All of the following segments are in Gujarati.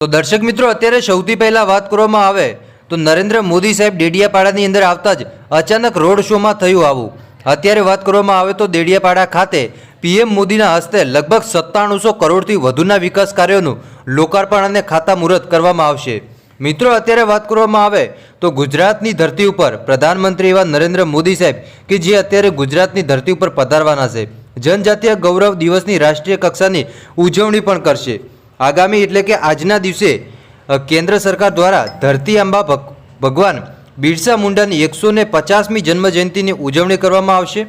તો દર્શક મિત્રો, અત્યારે સૌથી પહેલા વાત કરવામાં આવે તો નરેન્દ્ર મોદી સાહેબ ડેડિયાપાડાની અંદર આવતા જ અચાનક રોડ શોમાં થયું આવું. અત્યારે વાત કરવામાં આવે તો ડેડિયાપાડા ખાતે પીએમ મોદીના હસ્તે લગભગ સત્તાણુંસો કરોડથી વધુના વિકાસ કાર્યોનું લોકાર્પણ અને ખાતામુહૂર્ત કરવામાં આવશે. મિત્રો, અત્યારે વાત કરવામાં આવે તો ગુજરાતની ધરતી ઉપર પ્રધાનમંત્રી એવા નરેન્દ્ર મોદી સાહેબ કે જે અત્યારે ગુજરાતની ધરતી ઉપર પધારવાના છે. જનજાતીય ગૌરવ દિવસની રાષ્ટ્રીય કક્ષાની ઉજવણી પણ કરશે. આગામી એટલે કે આજના દિવસે કેન્દ્ર સરકાર દ્વારા ધરતી ભગ- ભગવાન બિરસા મુંડાની એકસો ને પચાસમી જન્મજયંતિની ઉજવણી કરવામાં આવશે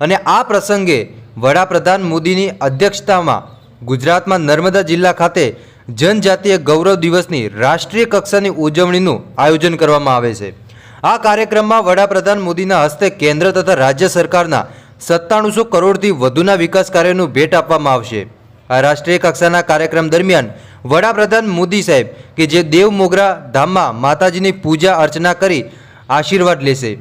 અને આ પ્રસંગે વડાપ્રધાન મોદીની અધ્યક્ષતામાં ગુજરાતમાં નર્મદા જિલ્લા ખાતે જનજાતીય ગૌરવ દિવસની રાષ્ટ્રીય કક્ષાની ઉજવણીનું આયોજન કરવામાં આવે છે. આ કાર્યક્રમમાં વડાપ્રધાન મોદીના હસ્તે કેન્દ્ર તથા રાજ્ય સરકારના સત્તાણુંસો કરોડથી વધુના વિકાસ કાર્યોનું ભેટ આપવામાં આવશે. આ રાષ્ટ્રીય કક્ષાના કાર્યક્રમ દરમિયાન વડાપ્રધાન મોદી સાહેબ કે જે દેવ મોગરા ધામમાં માતાજીની પૂજા અર્ચના કરી આશીર્વાદ લેશે.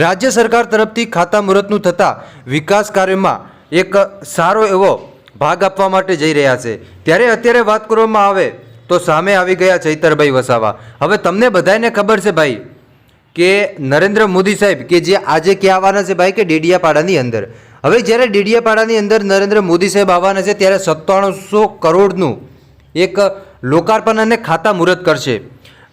રાજ્ય સરકાર તરફથી ખાતા મુહૂર્તનું થતા વિકાસ કાર્યમાં એક સારો એવો ભાગ આપવા માટે જઈ રહ્યા છે. ત્યારે અત્યારે વાત કરવામાં આવે તો સામે આવી ગયા ચૈતરભાઈ વસાવા. હવે તમને બધાને ખબર છે ભાઈ કે નરેન્દ્ર મોદી સાહેબ કે જે આજે ક્યાં આવવાના છે ભાઈ કે ડેડિયાપાડાની અંદર. હવે જ્યારે ડેડિયાપાડાની અંદર નરેન્દ્ર મોદી સાહેબ આવવાના છે, ત્યારે સત્તાણુંસો કરોડનું એક લોકાર્પણ અને ખાતા મુહૂર્ત કરશે.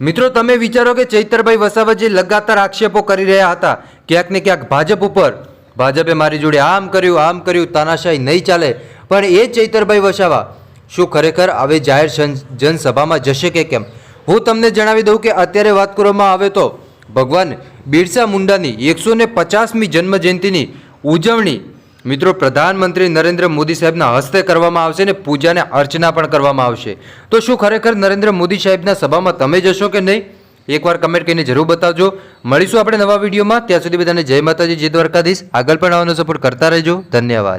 મિત્રો, તમે વિચારો કે ચૈતરભાઈ વસાવા જે લગાતાર આક્ષેપો કરી રહ્યા હતા. ક્યાંક ને ક્યાંક ભાજપ ઉપર. ભાજપે મારી જોડે આમ કર્યું આમ કર્યું, તાનાશાહી નહીં ચાલે. પણ એ ચૈતરભાઈ વસાવા, શું ખરેખર હવે જાહેર જનસભામાં જશે કે કેમ? હું તમને જણાવી દઉં કે અત્યારે વાત કરવામાં આવે તો ભગવાન બિરસા મુંડાની એકસો ને પચાસમી જન્મજયંતિની ઉજવણી મિત્રો, પ્રધાનમંત્રી નરેન્દ્ર મોદી સાહેબના હસ્તે કરવામાં આવશે ને પૂજા અને અર્ચના પણ કરવામાં આવશે. તો શું ખરેખર નરેન્દ્ર મોદી સાહેબના સભામાં તમે જશો કે નહીં? એકવાર કમેન્ટ કરીને જરૂર બતાવજો. મળીશું આપણે નવા વિડીયોમાં. ત્યાં સુધી બધાને જય માતાજી, જય દ્વારકાધીશ. આગળ પણ આવવાનો સપોર્ટ કરતા રહેજો. ધન્યવાદ.